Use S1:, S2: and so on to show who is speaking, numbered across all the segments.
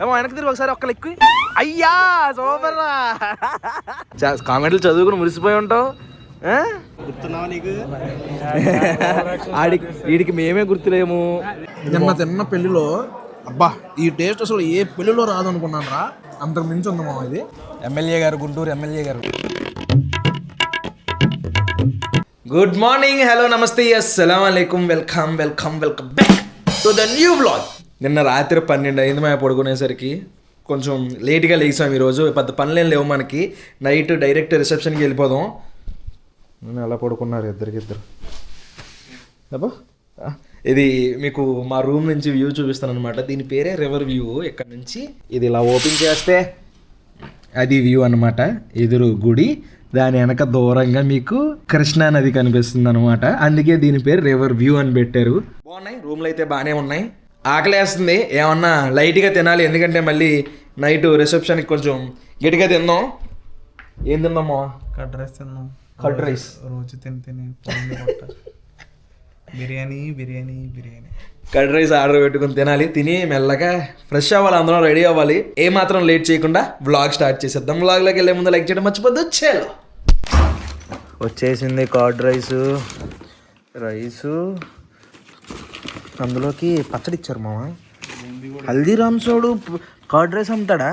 S1: ఏమో వెనక్కి తిరిగి ఒకసారి ఒక్క ఎక్కువ అయ్యా సూపర్ కామెంట్లు చదువుకుని మురిసిపోయి ఉంటావు ఆ?
S2: గుర్తున్నావా నీకు?
S1: ఆడికి వీడికి మేమే గుర్తులేము.
S3: నిన్న తిన్న పెళ్ళిలో అబ్బా ఈ టేస్ట్ అసలు ఏ పెళ్ళిలో రాదు అనుకున్నాను రా అంతకు మించి ఉంది మామ ఇది.
S1: ఎమ్మెల్యే గారు గుంటూరు ఎమ్మెల్యే గారు. గుడ్ మార్నింగ్ హలో నమస్తే అస్సలం welcome welcome welcome back to the new blog నిన్న రాత్రి పన్నెండు అయింది మేము పడుకునేసరికి. కొంచెం లేట్గా లేచాం ఈరోజు. పెద్ద పనులేం లేవు మనకి. నైట్ డైరెక్ట్ రిసెప్షన్కి వెళ్ళిపోదాం. నేను ఎలా పడుకున్నారు ఇద్దరికిద్దరు అబ్బా. ఇది మీకు మా రూమ్ నుంచి వ్యూ చూపిస్తాను అనమాట దీని పేరే రివర్ వ్యూ ఇక్కడ నుంచి. ఇది ఇలా ఓపెన్ చేస్తే అది వ్యూ అన్నమాట. ఎదురు గుడి. దాని వెనక దూరంగా మీకు కృష్ణా నది కనిపిస్తుంది అనమాట అందుకే దీని పేరు రివర్ వ్యూ అని పెట్టారు. బాగున్నాయి? రూమ్లు అయితే బాగానే ఉన్నాయి. ఆకలేస్తుంది. ఏమన్నా లైట్గా తినాలి. ఎందుకంటే మళ్ళీ నైట్ రిసెప్షన్కి కొంచెం గట్టిగా తిందాం. ఏం తిందామా?
S2: కట్ రైస్ తిన్నాం
S1: కర్డ్ రైస్.
S2: రోజు తిని తిని. Biryani biryani biryani.
S1: Curd rice order పెట్టుకుని తినాలి. తిని మెల్లగా ఫ్రెష్ అవ్వాలి. అందరం రెడీ అవ్వాలి. ఏ మాత్రం లేట్ చేయకుండా వ్లాగ్ స్టార్ట్ చేసేద్దాం. వ్లాగ్లోకి వెళ్ళే ముందు లైక్ చేయడం మర్చిపోద్దు. చేలో. వచ్చేసింది కర్డ్ రైస్. రైసు. అందులోకి పచ్చడి ఇచ్చారు మామ. హల్దీరామ్స్ వాడు కర్డ్ రైస్ అమ్ముతాడా?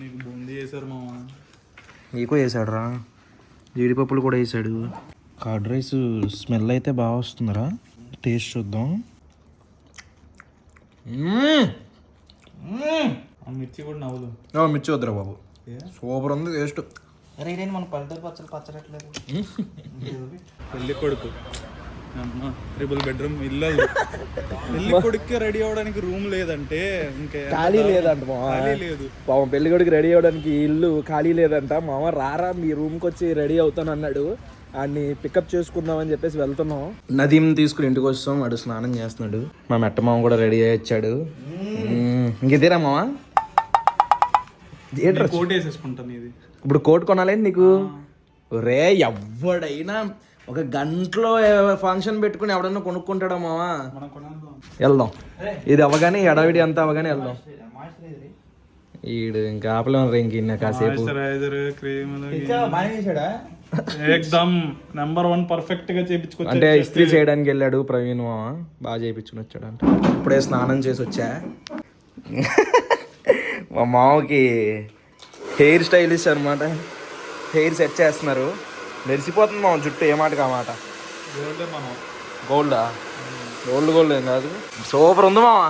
S2: నీకు బూందీ చేశారు మామ.
S1: నీకు వేసాడు రా జీడిపప్పులు కూడా వేసాడు కర్డ్ రైస్ స్మెల్ అయితే బాగా వస్తుందిరా. టేస్ట్ చూద్దాం.
S2: మిర్చి కూడా నవ్వులు
S1: మిర్చి వద్దురా బాబు. సూపర్ ఉంది టేస్ట్.
S2: అరే ఇదేంటి మన పల్లెటూరు పచ్చడి పచ్చడట్లేదు పెళ్ళి కొడుకు. ట్రిపుల్ బెడ్రూమ్ ఇల్లు. పెళ్ళి కొడుకు రెడీ అవ్వడానికి రూమ్ లేదంటే ఇంకా
S1: ఖాళీ లేదంట
S2: ఖాళీ లేదు.
S1: పాపం పెళ్ళి కొడుకు రెడీ అవ్వడానికి ఇల్లు ఖాళీ లేదంట. మామ రారా మీ రూమ్కి వచ్చి రెడీ అవుతాను అన్నాడు. అన్ని పికప్ చేసుకుందామని చెప్పేసి వెళ్తున్నాం. నదీం తీసుకుని ఇంటికి వస్తాం వాడు స్నానం చేస్తున్నాడు. మా మెట్ట మామ కూడా రెడీ అయ్యి వచ్చాడు. ఇంకేదేరా మామ. థియేటర్
S2: కోట్ వేసేసుకుంటాను ఇది
S1: ఇప్పుడు కోట్ కొనాలేండి నీకు? రే ఎవడైనా ఒక గంటలో ఫంక్షన్ పెట్టుకుని ఎవడన్నా కొనుక్కుంటాడా మావా? వెళ్దాం. ఇది అవగానే ఈ అడవిడి అంతా అవగానే వెళ్దాం. ఈడు ఇంకా ఆపలేము రే ఇంక ఇన్న కాసేపు.
S2: ఎక్దమ్ నెంబర్ వన్ పర్ఫెక్ట్గా చేపించుకొచ్చి
S1: అంటే ఇస్త్రీ చేయడానికి వెళ్ళాడు ప్రవీణ్ మామ. బాగా చేయించుకుని వచ్చాడు అంట. ఇప్పుడే స్నానం చేసి వచ్చా. మా మామకి హెయిర్ స్టైలిష్ అనమాట హెయిర్ సెట్ చేస్తున్నారు. మెరిసిపోతుంది మామ జుట్టు ఏ మాట? మాట
S2: మనం
S1: గోల్డా? గోల్డ్ గోల్డ్ ఏం కాదు. సూపర్ ఉంది మామ.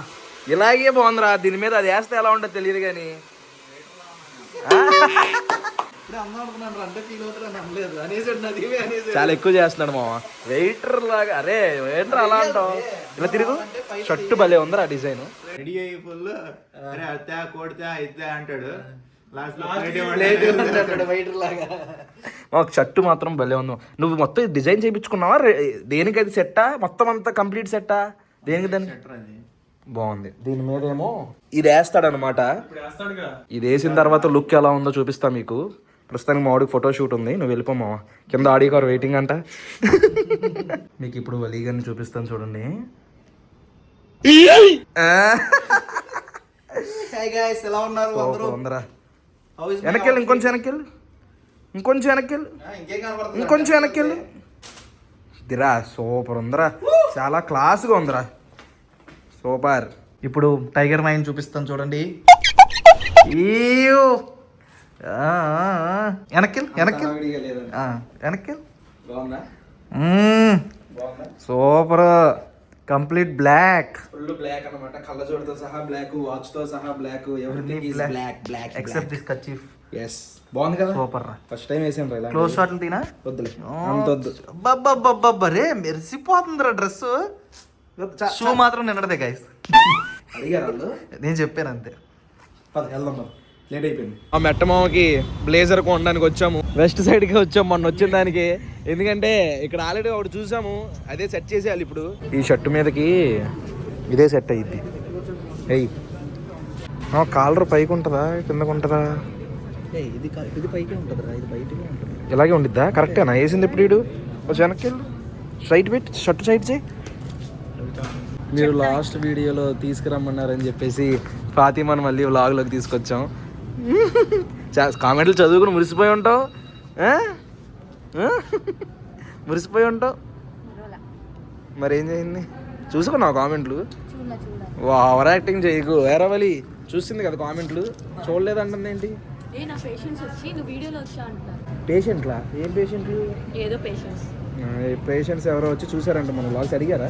S1: ఇలాగే బాగుందిరా దీని మీద అది వేస్తే ఎలా ఉంటుందో తెలియదు కానీ. చాలా ఎక్కువ చేస్తున్నాడు మామ. వెయిటర్ లాగా అరే వెయిటర్ అలా అంటావు. ఇలా తిరుగు. షర్ట్ భలే ఉందిరా డిజైన్.
S4: రెడీ అయితే అంటాడు.
S1: మాకు షర్ట్ మాత్రం భలే ఉంది. నువ్వు మొత్తం డిజైన్ చేయించుకున్నావా? రే- దేనికి అది సెట్టా? మొత్తం అంతా కంప్లీట్ సెట్టా? దేనికి దాని బాగుంది. దీని మీద ఏమో ఇది వేస్తాడనమాట ఇది వేసిన తర్వాత లుక్ ఎలా ఉందో చూపిస్తా మీకు. ప్రస్తుతానికి మా వాడికి ఫోటో షూట్ ఉంది. నువ్వు వెళ్ళిపో మామ కింద ఆడియో కార్ వెయిటింగ్ అంట. మీకు ఇప్పుడు వలీగాన్ని చూపిస్తాను చూడండి.
S4: ఎలా ఉన్నారు?
S1: వెనక్కి ఇంకొంచెం వెనక్కి వెళ్ళు ఇంకొంచెం
S4: కనపడుతుంది
S1: ఇంకొంచెం వెనక్కి వెళ్ళు దిరా సూపర్ ఉందిరా. చాలా క్లాస్గా ఉందిరా. సూపర్.
S2: ఇప్పుడు టైగర్ మైన్ చూపిస్తాను చూడండి.
S1: వెనక్కి వెళ్ళు. మ్మ్. Super. Complete black.
S3: Full black అన్నమాట. కళ్ళజోడుతో సహా బ్లాక్ వాచ్తో సహా black everything is black black
S1: except this kerchief
S3: yes బాగుంది కదా?
S1: సూపర్ రా
S3: ఫస్ట్ టైం వేసాను ఇలా
S1: క్లోజ్ షాట్లు తీనా?
S3: వద్దులే. అంత వద్దు.
S1: రే మెరిసిపోతుందిరా డ్రెస్ షూ మాత్రం నిన్నదే గైస్
S3: అడిగారు
S1: నేను చెప్పాను అంతే.
S3: పద వెళ్దాం లేట్ అయిపోయింది.
S1: ఆ మెట్టమామకి బ్లేజర్ కొనడానికి వచ్చాము. వెస్ట్ సైడ్కి వచ్చాము మొన్న వచ్చిన దానికి. ఎందుకంటే ఇక్కడ ఆల్రెడీ ఒకటి చూసాము. అదే సెట్ చేసేయాలి ఇప్పుడు. ఈ షర్ట్ మీదకి ఇదే సెట్ అయ్యిద్ది ఎయ్ కాలర్ పైకి ఉంటుందా? కిందకు ఉంటుందా?
S3: ఇది ఇది పైకి ఉంటుంది ఇది బయటకే ఉంటుంది.
S1: ఇలాగే ఉండిద్దా? కరెక్టేనా వేసింది ఇప్పుడు వీడు? కొంచెం వెనక్కి వెళ్ళు. సైడ్ పెట్టి షర్ట్ సైడ్ చేయి మీరు లాస్ట్ వీడియోలో తీసుకురమ్మన్నారని చెప్పేసి ఫాతిమాని మళ్ళీ వ్లాగ్లోకి తీసుకొచ్చాం. కామెంట్లు చదువుకుని మురిసిపోయి ఉంటావు? మురిసిపోయి ఉంటావు? మరి ఏం చేయింది? చూసుకున్నావు కామెంట్లు?
S5: చూడ
S1: ఓవర్ యాక్టింగ్ చేయకు. వేరవలి చూసింది కదా కామెంట్లు. చూడలేదంటుంది ఏంటి? పేషెంట్లా? ఏం పేషెంట్లు?
S5: ఏదో పేషెంట్స్.
S1: పేషెంట్స్ ఎవరో వచ్చి చూసారంట మన లాగ్స్ అడిగారా?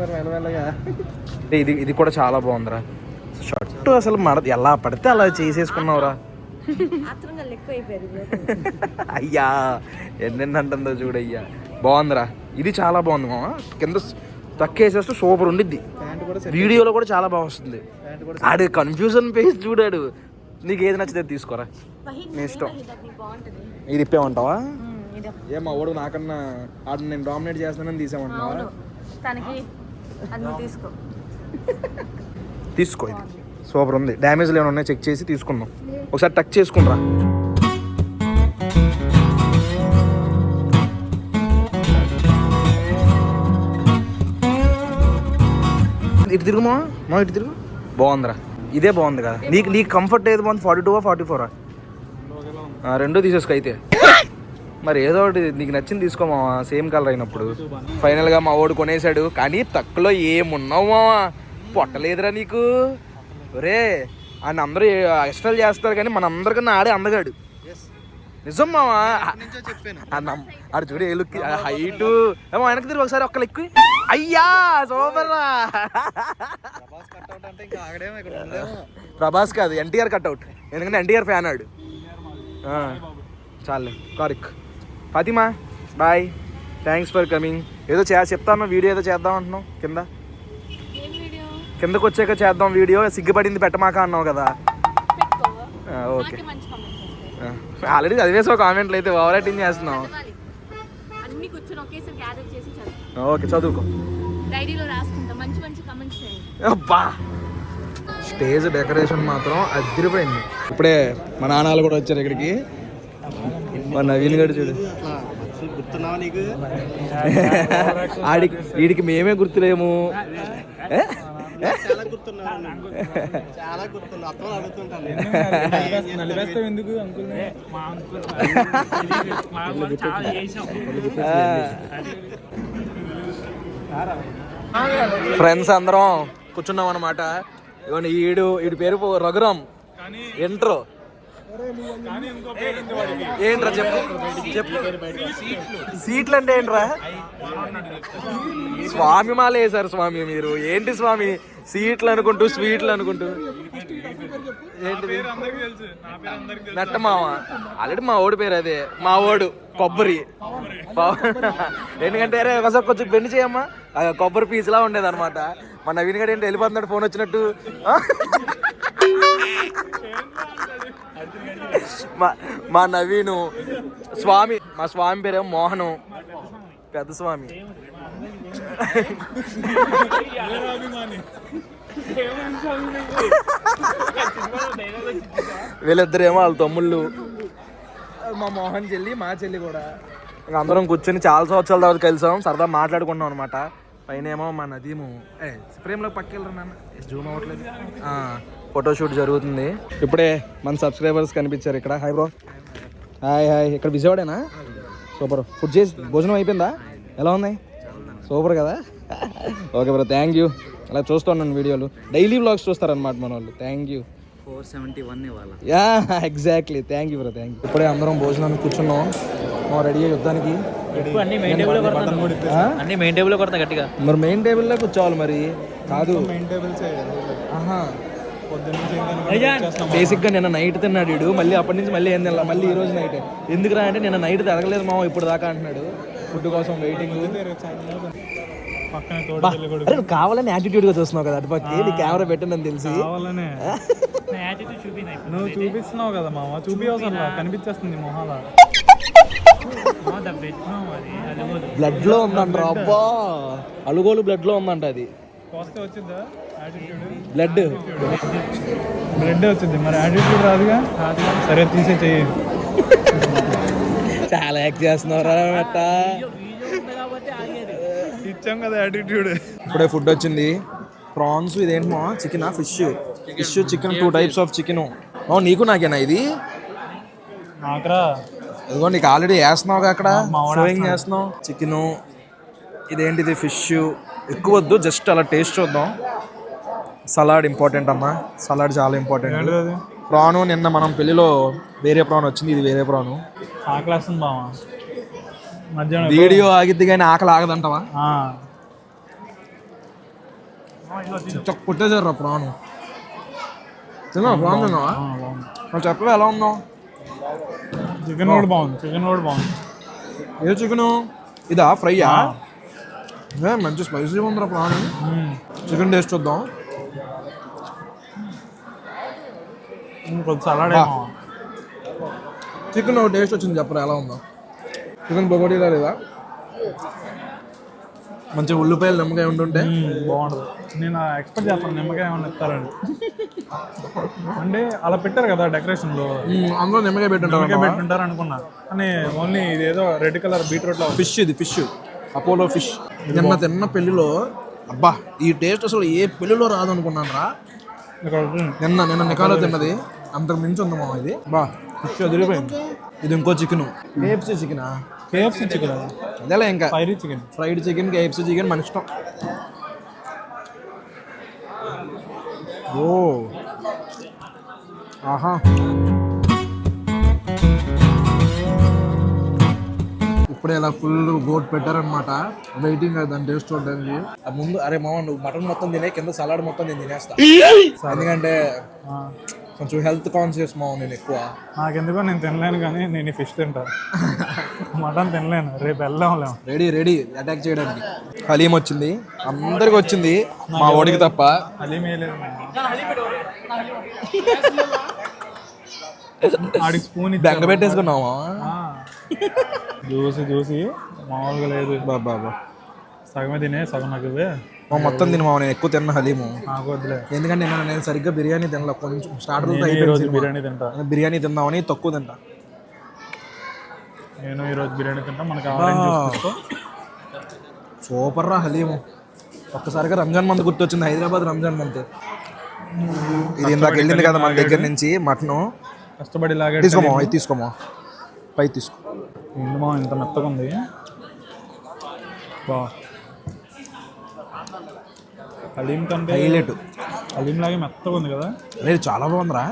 S1: మెల్లమెల్లగా? ఇది ఇది కూడా చాలా బాగుందిరా. షర్ట్ అసలు మడ ఎలా పడితే అలా చేసేసుకున్నావురా? అయ్యా ఎన్నెన్ని అంటుందో చూడయ్యా. బాగుందిరా. ఇది చాలా బాగుంది మామ. కింద తక్కేసేస్తే సూపర్ ఉండిద్ది. వీడియోలో కూడా చాలా బాగా వస్తుంది. ఆడు కన్ఫ్యూజన్ పేజ్ చూడాడు. నీకు ఏది నచ్చితే తీసుకోరా. నీ ఇష్టం. ఇది ఇప్పేమంటావా?
S5: ఇదే.
S1: ఏమా ఓడు నాకన్నా ఆడు నేను డామినేట్ చేస్తానని తీసామంటావా
S5: అవును. తనకి అది నువ్వు తీసుకో.
S1: తీసుకో ఇది. సూపర్ ఉంది. డ్యామేజ్లు ఏమైనా ఉన్నాయి చెక్ చేసి తీసుకుందాం. ఒకసారి టచ్ చేసుకుండ్రా ఇటు తిరుగుమా మా ఇటు తిరుగు. బాగుందిరా. ఇదే బాగుంది కదా. నీకు నీకు కంఫర్ట్ ఏది బాగుంది? ఫార్టీ టూ ఫార్టీ ఫోరా రెండో తీసేసుకో అయితే. మరి ఏదో ఒకటి నీకు నచ్చింది తీసుకోమా సేమ్ కలర్ అయినప్పుడు. ఫైనల్గా మా వాడు కొనేసాడు కానీ తక్కువలో ఏమున్నావు మావా? పొట్టలేదురా నీకు. ఒరే ఆయన అందరూ ఎక్స్ట్రాలు చేస్తారు కానీ మన అందరికన్నా ఆడే అందగాడు. నిజం మావా? ఆడు చూడు ఏ లుక్ హైట్ ఏమో వెనక్కి తిరిగి ఒకసారి ఒక్క లెక్కు అయ్యా సూపర్ ప్రభాస్ కాదు ఎన్టీఆర్ కట్అవుట్ ఎందుకంటే ఎన్టీఆర్ ఫ్యాన్ ఆడు. చాలే కారిక్. Fatima bye. Thanks for coming ఏదో చే చెప్తాను వీడియో ఏదో చేద్దాం అంటున్నావు కింద. కిందకు వచ్చాక చేద్దాం వీడియో. సిగ్గుపడింది పెట్టమాక అన్నావు కదా. ఓకే. ఆల్రెడీ చదివేసావు కామెంట్లు అయితే ఓవర్ యాక్టింగ్ చేస్తున్నావు.
S5: చదవాలి. అన్ని కూర్చొని ఒకేసారి గ్యాదర్ చేసి చదువు.
S1: ఓకే చదువుకో.
S5: డైరీలో రాసుకుంటా. మంచి మంచి కమెంట్స్ చేయండి
S1: అబ్బా! స్టేజ్ డెకరేషన్ మాత్రం అదిరిపోయింది. ఇప్పుడే మా నాన్నలు కూడా వచ్చారు ఇక్కడికి. మా నవీన్ గడు చూడు.
S2: గుర్తున్నావా నీకు?
S1: ఆడికి వీడికి మేమే గుర్తులేము. ఫ్రెండ్స్ అందరం కూర్చున్నాం అనమాట ఇవన్నీ ఈడు ఈడి పేరు రఘురామ్. ఎంట్రో ఏంట్రా చెప్పు? చెప్పు. సీట్లు అంటే ఏంట్రా? స్వామి మాల వేశారు స్వామి మీరు. ఏంటి స్వామి? సీట్లు అనుకుంటూ స్వీట్లు అనుకుంటూ. ఏంటిది? మెట్టమావ ఆల్రెడీ మా ఓడి పేరు అదే. మా ఓడు కొబ్బరి. ఎందుకంటే అరే ఒకసారి కొంచెం బెండ్ చేయమ్మా. కొబ్బరి పీచులా ఉండేది అనమాట మా నవీన్ గడు ఏంటి వెళ్ళిపోతున్నాడు ఫోన్ వచ్చినట్టు? మా మా నవీను స్వామి మా స్వామి పేరేమో మోహను. పెద్ద స్వామి. వీళ్ళిద్దరేమో వాళ్ళ తమ్ముళ్ళు. మా మోహన్ చెల్లి మా చెల్లి కూడా. అందరం కూర్చొని చాలా సంవత్సరాల తర్వాత కలిసాం. సరదా మాట్లాడుకున్నాం అనమాట పైన ఏమో మా నదీము. ఏ ఫ్రేమ్లో పక్కెళ్ళరు నాన్న? జూమ్ అవ్వట్లేదు. ఫోటోషూట్ జరుగుతుంది. ఇప్పుడే మన సబ్స్క్రైబర్స్ కనిపించారు ఇక్కడ. Hi bro. Hi hi. ఇక్కడ విజయవాడేనా? సూపర్. ఫుడ్ చేసి భోజనం అయిపోయిందా? ఎలా ఉన్నాయి? సూపర్ కదా. Okay bro thank you. అలా చూస్తున్నాను వీడియోలు. డైలీ వ్లాగ్స్ చూస్తారనమాట మన వాళ్ళు. Thank you.
S6: Four seventy one
S1: yeah exactly. Thank you bro thank you. ఇప్పుడే అందరం భోజనానికి కూర్చున్నాం. మా రెడీ అయ్యి యుద్ధానికి.
S6: అన్ని మెయిన్ టేబుల్
S1: ఆ?
S6: అన్ని మెయిన్ టేబుల్ కొడతా గట్టిగా.
S1: మరి మెయిన్ టేబుల్లో కూర్చోవాలి మరి. కాదు.
S2: మెయిన్ టేబుల్స్
S1: ఆహా. బేసిక్గా నిన్న నైట్ తిన్నాడు వీడు. మళ్ళీ అప్పటి నుంచి మళ్ళీ ఏం తినాలి? మళ్ళీ ఈ రోజు నైట్. ఎందుకురా అంటే నిన్న నైట్ తిరగలేదు మామ ఇప్పుడు దాకా అంటున్నాడు. ఫుడ్ కోసం వెయిటింగ్ కావాలని యాటిట్యూడ్గా చూస్తున్నావు కదా అటు పక్కకి నీ కెమెరా పెట్టిందని తెలిసి.
S2: కావాలనే. నువ్వు చూపిస్తున్నావు కదా మామ కనిపించేస్తుంది మొహాల.
S1: బ్లడ్లో ఉందంట అబ్బా. అలుగోలు బ్లడ్లో ఉందంట అది.
S2: కోస్తే వచ్చిందా
S1: బ్లడ్
S2: బ్లడ్ వచ్చింది. మరి యాటిట్యూడ్ రాదుగా? సరే తీసే చెయ్యి.
S1: చాలా యాక్ట్ చేస్తున్నారా మెట్ట
S2: ఇచ్చాం కదా యాటిట్యూడ్
S1: ఇప్పుడే ఫుడ్ వచ్చింది. ప్రాన్స్ ఇదేంటి chicken fish fish chicken two types of chicken ఓ నీకు నాకేనా ఇది?
S2: నాకరా.
S1: ఇదిగో నీకు ఆల్రెడీ వేస్తున్నావు అక్కడ. షోయింగ్ చేస్తున్నావు. చికెన్ ఇదేంటిది? ఫిష్ ఎక్కువ వద్దు జస్ట్ అలా టేస్ట్ చూద్దాం. సలాడ్ ఇంపార్టెంట్ అమ్మా. సలాడ్ చాలా ఇంపార్టెంట్. ప్రాను నిన్న మనం పెళ్ళిలో వేరే ప్రాన్ వచ్చింది ఇది వేరే ప్రాను.
S2: ఆకలేస్తుంది బావా మధ్యాహ్నం
S1: వీడియో ఆగిద్ది కానీ ఆకలి ఆగదంటావా?
S2: ఆ.
S1: కొట్టేసారు ప్రాను. తిన్నా ప్రాన్ తిన్నావా? చెప్పవే ఎలా ఉన్నావు?
S2: చికెన్ కూడా బాగుంది చికెన్ కూడా బాగుంది.
S1: ఏ చికెను? ఇదా ఫ్రైయా? మంచి స్పైసీ ఉందిరా ప్రాన్. చికెన్ టేస్ట్ చూద్దాం.
S2: కొంచెం సలాడ్
S1: చికెన్ టేస్ట్ వచ్చింది చెప్పరా ఎలా ఉందో? చికెన్ బొగడీలా లేదా? మంచి ఉల్లిపాయలు నిమ్మకాయ ఉంటుంటే
S2: మ్మ్, బాగుంటుంది నేను ఎక్స్పెక్ట్ చేస్తాను నిమ్మకాయ ఏమన్నా ఇస్తారని. అంటే అలా పెట్టారు కదా డెకరేషన్లో
S1: అందులో నిమ్మకాయ
S2: నిమ్మకాయ
S1: పెట్టుంటారు
S2: పెట్టుంటారు అనుకున్నా. కానీ ఓన్లీ ఇది ఏదో రెడ్ కలర్ బీట్రూట్లో
S1: ఫిష్ ఇది ఫిష్ అపోలో ఫిష్ నిన్న తిన్న పెళ్ళిలో అబ్బా ఈ టేస్ట్ అసలు ఏ పెళ్ళిలో రాదు అనుకున్నాను రా. నిన్న నిన్న నికాలో తిన్నది. అంతకు మించి ఉంది మామ ఇది. బా ఫిష్ వదిలిపోయింది ఇది ఇంకో చికెన్. కేఎఫ్సీ చికెనా?
S2: KFC chicken?
S1: అదేలే ఇంకా.
S2: Fiery chicken
S1: fried chicken KFC chicken మన ఇష్టం. ఓ. ఆహా. ఇప్పుడే ఇలా ఫుల్ గోట్ పెట్టారనమాట వెయిటింగ్ దాని టేస్ట్ చూడడానికి. ముందు అరే మామ నువ్వు మటన్ మొత్తం తినే కింద సలాడ్ మొత్తం నేను తినేస్తా. ఎందుకంటే కొంచెం హెల్త్ కాన్షియస్ మామ నేను ఎక్కువ.
S2: నాకెందుకో నేను తినలేను కానీ నేను ఫిష్ తింటా. మటన్ తినలేను. రేపు వెళ్దాంలేము
S1: రెడీ రెడీ అటాక్ చేయడానికి. హలీం వచ్చింది. అందరికి వచ్చింది. మా ఓడికి తప్ప.
S2: అది మేలేదు ఆడికి స్పూన్
S1: బెంగ పెట్టేసుకున్నావా?
S2: చూసి చూసి మామూలుగా లేదు.
S1: బాబా
S2: సగమే తినే సగం నాకు
S1: మా మొత్తం తిని మామ నేను ఎక్కువ తిన్న హలీము. ఎందుకంటే నేను నేను సరిగ్గా బిర్యానీ తినలే కొంచెం స్టార్టర్తో అయిపోయింది.
S2: బిర్యానీ తింటా.
S1: బిర్యానీ తిందామని తక్కువ తింటా.
S2: నేను ఈ రోజు బిర్యానీ తింటా మనకి
S1: సూపర్ రా హలీము. ఒక్కసారిగా రంజాన్ మంత్ గుర్తొచ్చింది హైదరాబాద్ రంజాన్ మంత్. ఇది ఇందాక వెళ్ళింది కదా మన దగ్గర నుంచి మటను.
S2: కష్టపడి లాగే
S1: తీసుకోమా ఇది తీసుకోమా? పై తీసుకో.
S2: ఎండు మా ఇంత మెత్తగా ఉంది? బా. హలీం కంటే
S1: హైలైట్.
S2: హలీం లాగే మెత్తగా ఉంది కదా?
S1: అరే చాలా బాగుందిరా.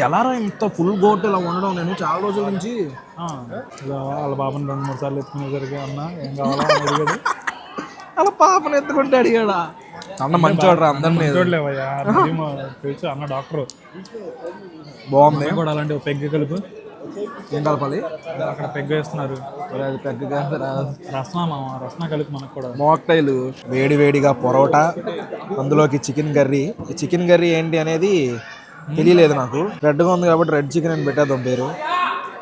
S1: ఎలా రా ఇంత ఫుల్ గోట్ ఇలా ఉండడం నేను చాలా రోజుల నుంచి
S2: వాళ్ళ బాబుని రెండు మూడు సార్లు ఎత్తుకునేసరికి అన్న ఏం కావాలా అడిగాడు.
S1: అలా పాపను ఎత్తుకుంటే అడిగాడా? అన్న మంచోడు రా అందరినీ.
S2: చూడలేవయ్యా అన్న డాక్టర్.
S1: బాగుంది.
S2: కూడా అలాంటి ఒక పెగ్గు కలుపు.
S1: ఏం కలపాలి
S2: అక్కడ పెగ్గు వేస్తున్నారు.
S1: అది పెద్దగా
S2: రస్నా మామ రస్నా కలుపు మనకు కూడా.
S1: మోక్టైలు. వేడి వేడిగా పొరోటా అందులోకి చికెన్ కర్రీ. ఈ చికెన్ కర్రీ ఏంటి అనేది తెలియలేదు నాకు. రెడ్గా ఉంది కాబట్టి రెడ్ చికెన్ అని పెట్టేద్దాం పేరు.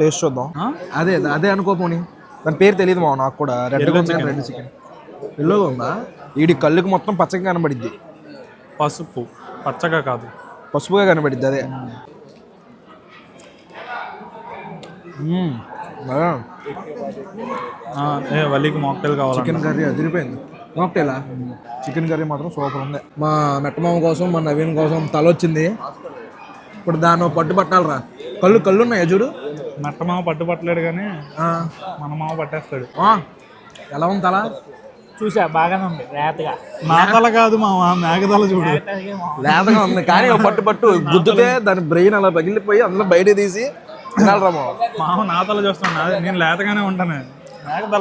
S1: టేస్ట్ చూద్దాం. అదే అదే అనుకోపోని దాని పేరు తెలియదు మా నాకు కూడా. రెడ్గా ఉంది రెడ్ చికెన్ ఎల్లోగా ఉందా? వీడి కళ్ళుకి మొత్తం పచ్చగా కనబడిద్ది.
S2: పసుపు. పచ్చగా కాదు.
S1: పసుపుగా కనబడిద్ది అదే మ్మ్. ఆ,
S2: ఆ, ఏ వల్లికి మాక్టైల్ కావాలంట.
S1: చికెన్ కర్రీ అదిరిపోయింది. మాక్టైలా చికెన్ కర్రీ మాత్రం సూపర్ ఉంది. మా మెట్టమామ కోసం మా నవీన్ కోసం తల వచ్చింది ఇప్పుడు దాన్ని పట్టు పట్టాలరా. కళ్ళు కళ్ళు ఉన్నాయా చూడు?
S2: మెట్ట మామ పట్టు పట్టలేడు కానీ
S1: ఆ.
S2: మన మామ పట్టేస్తాడు.
S1: ఆ, ఎలా ఉంది తల?
S5: చూసా బాగానే ఉంది రేతగా
S2: నా తల కాదు మామ మేకతల చూడు.
S1: లేతగా ఉంది. కానీ పట్టు పట్టు గుద్దుతే దాని బ్రెయిన్ అలా పగిలిపోయి అందులో బయట తీసి మామ
S2: మామ నా తల చూస్తాను నాది- నేను లేతగానే ఉంటాను.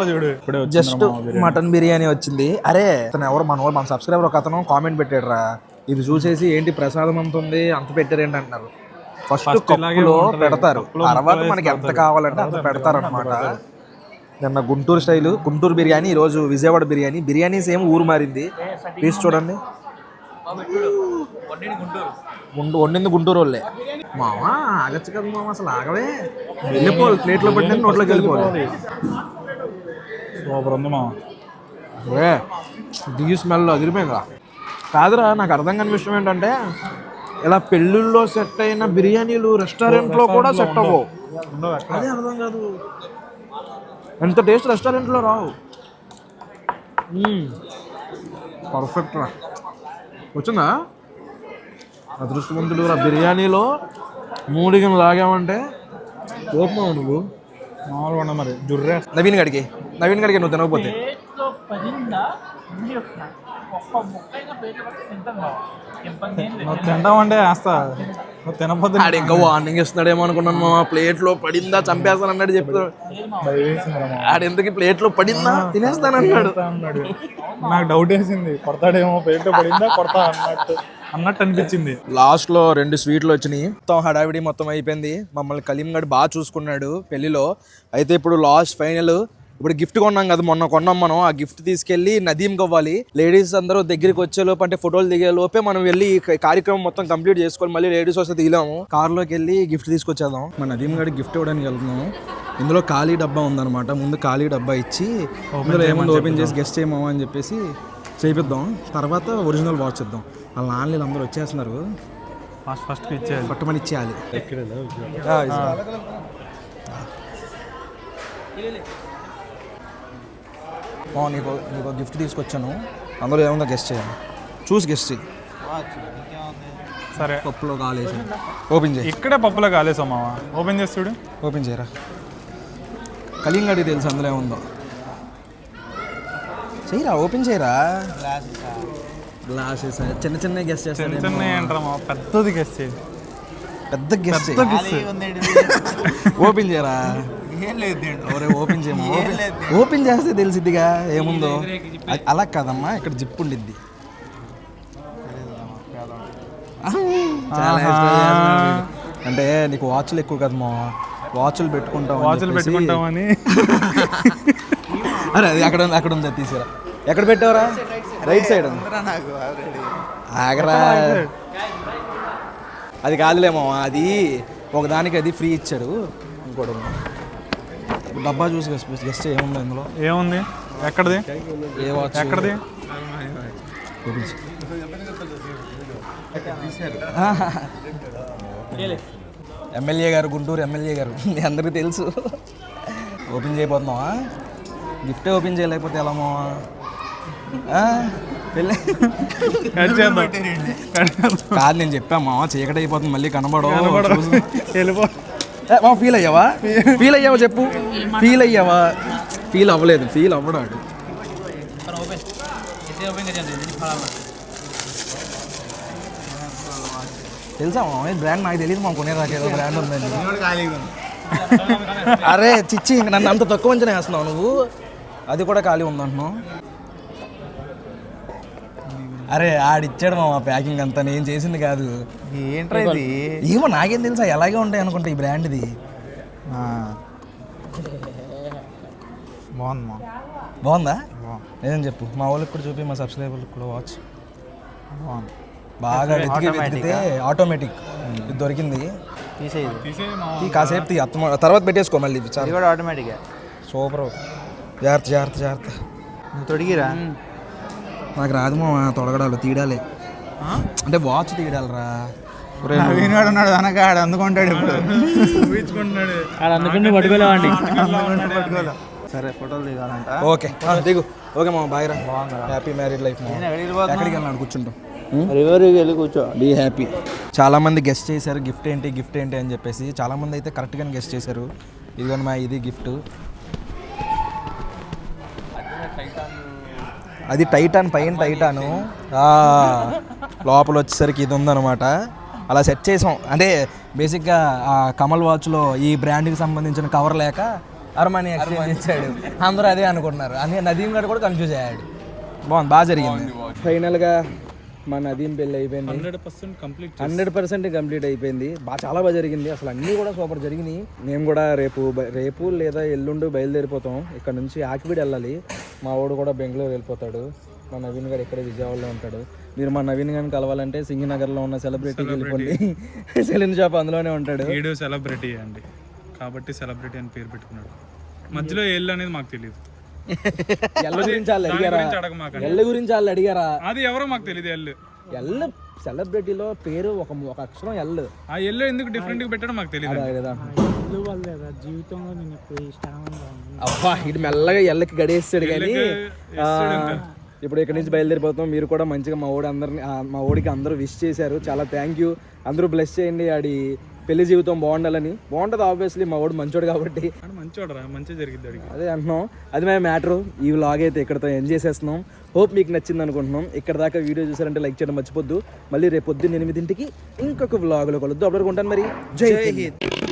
S2: చూడు. ఇప్పుడే వచ్చింది
S1: జస్ట్ మటన్ బిర్యానీ వచ్చింది. అరే అతను ఎవరు? మన మన సబ్స్క్రైబర్ ఒక అతను కామెంట్ పెట్టాడు రా. ఇది చూసేసి ఏంటి ప్రసాదం అంత ఉంది? అంత పెట్టారు ఏంటి అంటున్నారు. ఫస్ట్
S2: ఇలాగే
S1: కప్పులో. పెడతారు. తర్వాత మనకి ఎంత కావాలంటే అంత పెడతారు. అనమాట నిన్న గుంటూరు స్టైల్ గుంటూరు బిర్యానీ ఈరోజు విజయవాడ బిర్యానీ. బిర్యానీ సేమ్ ఊరు మారింది. ప్లీజ్ చూడండి. గుంటూ వండింది గుంటూరు. వాళ్ళే మామా ఆగచ్చు కదా మామ అసలు ఆగవే. వెళ్ళిపోవాలి ప్లేట్లో పడిన నోట్లోకి వెళ్ళిపోవాలి.
S2: సూపర్ ఉంది మామ
S1: ఏ దిగి స్మెల్ అదిరిపోయిందా కాదురా నాకు అర్థం కాని విషయం ఏంటంటే ఇలా పెళ్ళిళ్ళలో సెట్ అయిన బిర్యానీలు రెస్టారెంట్లో కూడా సెట్ అవ్వవు. అదే అర్థం కాదు. ఎంత టేస్ట్ రెస్టారెంట్లో రావు. పర్ఫెక్ట్ రా. వచ్చిందా? అదృష్టవంతుడు బిర్యానీలో మూడిగిన లాగామంటే కోపం నువ్వు
S2: మామూలుగా ఉండదు మరి. జుర్రే.
S1: నవీన్ గడికి. నవీన్ గడికి నువ్వు తినకపోతే.
S2: నువ్వు తింటామంటే వేస్తా. తినపోతే
S1: ఆడు ఇంకా వార్నింగ్ ఇస్తున్నాడేమో అనుకున్నాను మా ప్లేట్లో పడిందా? చంపేస్తాను అన్నాడు చెప్తాడు ఆడు ఎందుకు ప్లేట్లో పడిందా? తినేస్తాను అన్నాడు.
S2: నాకు డౌట్ వేసింది. కొడతాడేమో పేట పడిందా? కొడతా అన్నట్టు. అన్నట్టు అనిపించింది.
S1: లాస్ట్లో రెండు స్వీట్లు వచ్చినాయి. మొత్తం హడావిడి మొత్తం అయిపోయింది. మమ్మల్ని కలీంగడ్ బాగా చూసుకున్నాడు పెళ్ళిలో అయితే ఇప్పుడు లాస్ట్ ఫైనల్ ఇప్పుడు గిఫ్ట్ కొన్నాం కదా మొన్న కొన్నాం మనం. ఆ గిఫ్ట్ తీసుకెళ్ళి నదీంకి ఇవ్వాలి లేడీస్ అందరూ దగ్గరికి వచ్చే లోపు అంటే ఫోటోలు దిగే లోపే మనం వెళ్ళి ఈ కార్యక్రమం మొత్తం కంప్లీట్ చేసుకోవాలి మళ్ళీ లేడీస్ వస్తే దిగాము. కార్లోకి వెళ్ళి గిఫ్ట్ తీసుకొచ్చేద్దాం. మన నదీం గడికి గిఫ్ట్ ఇవ్వడానికి వెళ్తున్నాం. ఇందులో ఖాళీ డబ్బా ఉందన్నమాట. ముందు ఖాళీ డబ్బా ఇచ్చి ఇందులో ఏముంది? ఓపెన్ చేసి గెస్ట్ చేయమా అని చెప్పేసి చేపిద్దాం. తర్వాత ఒరిజినల్ వాచ్ ఇద్దాం. వాళ్ళ నాన్నలు అందరూ వచ్చేస్తున్నారు.
S2: ఫస్ట్ ఫస్ట్ ఇచ్చేయాలి.
S1: పట్టుమని ఇచ్చేయాలి. నీకు నీకు గిఫ్ట్ తీసుకొచ్చాను. అందులో ఏముందో గెస్ట్ చేయాలి చూసి గెస్ట్ చేయి
S2: సరే.
S1: పప్పులో కాలేసి. ఓపెన్ చేయి.
S2: ఇక్కడే పప్పులో కాలేసాం మామ ఓపెన్ చేసి చూడు.
S1: ఓపెన్ చేయరా? కలింగడి తెలుసు అందులో ఏముందో. చేయరా ఓపెన్ చేయరా? గ్లాసెస్ చిన్న చిన్న గెస్ట్
S2: చిన్న
S1: చేస్తాను
S2: చిన్న ఏంట్రా మామ పెద్దది గెస్ చేయి.
S1: పెద్ద గెస్ట్ ఓపెన్ చేయరా?
S3: ఏం లేదు
S1: ఓపెన్ చేయమా? ఓపెన్ ఓపెన్ చేస్తే తెలిసిద్దిగా ఏముందో? అలా కాదమ్మా ఇక్కడ జిప్ ఉండిద్ది. అంటే నీకు వాచ్లు ఎక్కువ కదమ్మా వాచ్లు పెట్టుకుంటాం
S2: వాచ్లు పెట్టుకుంటామని.
S1: అరే అది అక్కడ ఉంది అక్కడ ఉంది తీసిరా. ఎక్కడ పెట్టావరా? Right side. ఉంది
S3: నాకు ఆల్రెడీ?
S1: ఆగరా. అది కాదులేమో అది ఒకదానికి అది ఫ్రీ ఇచ్చాడు. ఇంకోటి. డబ్బా చూసి గెస్ట్ ఏముందో ఇందులో?
S2: ఏముంది? ఎక్కడిది?
S1: ఏ వాచ్?
S2: ఎక్కడిది?
S1: ఎమ్మెల్యే గారు గుంటూరు ఎమ్మెల్యే గారు మీ అందరికీ తెలుసు. ఓపెన్ చేయబోతున్నావా? గిఫ్ట్ ఓపెన్ చేయలేకపోతే ఎలా మావా? కాదు నేను చెప్పా మావా చీకటి అయిపోతుంది మళ్ళీ కనబడవు.
S2: వెళ్ళిపో.
S1: మా ఫీల్ అయ్యావా? ఫీల్ అయ్యావా చెప్పు. ఫీల్ అయ్యావా? ఫీల్ అవ్వలేదు ఫీల్ అవ్వడాడు తెలుసా మా బ్రాండ్ నాకు తెలియదు మా కొనే రాకేదో బ్రాండ్
S3: ఉందండి ఉంది
S1: అరే చిచ్చి నన్ను అంత తక్కువ అంచనా వేస్తున్నావు నువ్వు. అది కూడా ఖాళీ ఉందంటున్నావు. అరే ఆడిచ్చాడు మా ప్యాకింగ్ అంతా నేను చేసింది కాదు.
S3: ఏంట్రా ఇది?
S1: ఏమో నాకేం తెలుసా ఎలాగే ఉంటాయి అనుకుంటా ఈ బ్రాండ్ది.
S3: ఆ. బాగుంది మా
S1: బాగుందా? ఏదని చెప్పు. మా వాళ్ళకి కూడా చూపి మా సబ్స్క్రైబర్లకు కూడా వాచ్
S3: బాగుంది.
S1: బాగా వెతికి వెతికితే ఆటోమేటిక్ ఇది దొరికింది.
S3: తీసేది
S2: తీసేయి మామ.
S1: ఈ కాసేపు తీ అత్త తర్వాత పెట్టేసుకో మళ్ళీ ఇది
S3: కూడా ఆటోమేటిక్గా
S1: సూపర్. జాగ్రత్త జాగ్రత్త జాగ్రత్త.
S3: నువ్వు తొడిగిరా?
S1: నాకు రాదు మా తొడగడాలు తీయడాలి. అంటే వాచ్ తీయడాలరా.
S3: నవీన్ వాడు ఉన్నాడు వెనక ఆడు అందుకుంటాడు ఇప్పుడు.
S5: ఆడ అందుకుని
S3: సరే ఫోటోలు దిగాలంట.
S1: ఓకే దిగు. ఓకే మా బాయ్ రా. హ్యాపీ మ్యారీడ్ లైఫ్ ఎక్కడికి వెళ్ళాను కూర్చుంటాం.
S3: రివర్కి వెళ్ళి కూర్చో.
S1: బీ హ్యాపీ చాలా మంది గెస్ట్ చేశారు గిఫ్ట్ ఏంటి గిఫ్ట్ ఏంటి అని చెప్పేసి. చాలా మంది అయితే కరెక్ట్గానే గెస్ట్ చేశారు. ఇదిగోండి మా ఇది గిఫ్ట్ అది టైటాన్ పైన టైటాను లోపల వచ్చేసరికి ఇది ఉందన్నమాట. అలా సెట్ చేసాం. అంటే బేసిక్గా ఆ కమల్ వాచ్లో ఈ బ్రాండ్కి సంబంధించిన కవర్ లేక అర్మాని ఎక్స్చేంజ్ ఇచ్చాడు అందరూ అదే అనుకుంటున్నారు. అని నదీం గారు కూడా కన్ఫ్యూజ్ అయ్యాడు. బాగుంది బాగా జరిగింది. ఫైనల్గా మా నదీం పెళ్ళి అయిపోయింది.
S2: Hundred percent complete
S1: hundred percent complete అయిపోయింది. బాగా చాలా బాగా జరిగింది. అసలు అన్నీ కూడా సూపర్ జరిగినాయి. మేము కూడా రేపు రేపు లేదా ఎల్లుండి బయలుదేరిపోతాం. ఇక్కడ నుంచి ఆకిబీడి వెళ్ళాలి. మా వాడు కూడా బెంగళూరు వెళ్ళిపోతాడు. మా నవీన్ గారు ఇక్కడే విజయవాడలో ఉంటాడు. మీరు మా నవీన్ గారిని కలవాలంటే సింగనగర్లో ఉన్న సెలబ్రిటీకి వెళ్ళిపోండి. సెలిన్ షాప్ అందులోనే ఉంటాడు.
S2: వీడియో సెలబ్రిటీ అండి. కాబట్టి సెలబ్రిటీ అని పేరు పెట్టుకున్నాడు. మధ్యలో ఎల్లు అనేది మాకు తెలియదు
S1: ఎల్ల గురించి వాళ్ళు అడిగారా. ఎల్ల గురించి వాళ్ళు అడిగారా?
S2: అది ఎవరో మాకు తెలియదు ఎల్లు.
S1: ఎల్ల సెలబ్రిటీలో పేరు ఒక ఒక అక్షరం ఎల్
S2: ఆ ఎల్లు ఎందుకు డిఫరెంట్గా పెట్టడం మాకు తెలియదు
S5: జీవితంలో నేను
S1: అబ్బా ఇటు మెల్లగా ఎల్లకి గడేస్తాడు కానీ. ఇప్పుడు ఇక్కడ నుంచి బయలుదేరిపోతాం. మీరు కూడా మంచిగా మా ఓడి అందరిని మా ఓడికి అందరూ విష్ చేశారు. చాలా థ్యాంక్ యూ అందరూ బ్లెస్ చేయండి ఆడి పెళ్ళి జీవితం బాగుండాలని. బాగుంటుంది ఆబ్వియస్లీ మా ఓడి మంచోడు కాబట్టి.
S2: మంచివాడరా మంచిగా జరిగింది
S1: అదే అంటున్నాం. అది మేము మ్యాటర్. ఈ వ్లాగ్ అయితే ఇక్కడతో ఎండ్ చేసేస్తున్నాం. హోప్ మీకు నచ్చింది అనుకుంటున్నాం. ఇక్కడ దాకా వీడియో చూసారంటే లైక్ చేయడం మర్చిపోద్దు. మళ్ళీ రేపు పొద్దున్న ఎనిమిదింటికి ఇంకొక వ్లాగ్లో కలుద్దు. అప్పుడు ఉంటాను మరి. జై హింద్.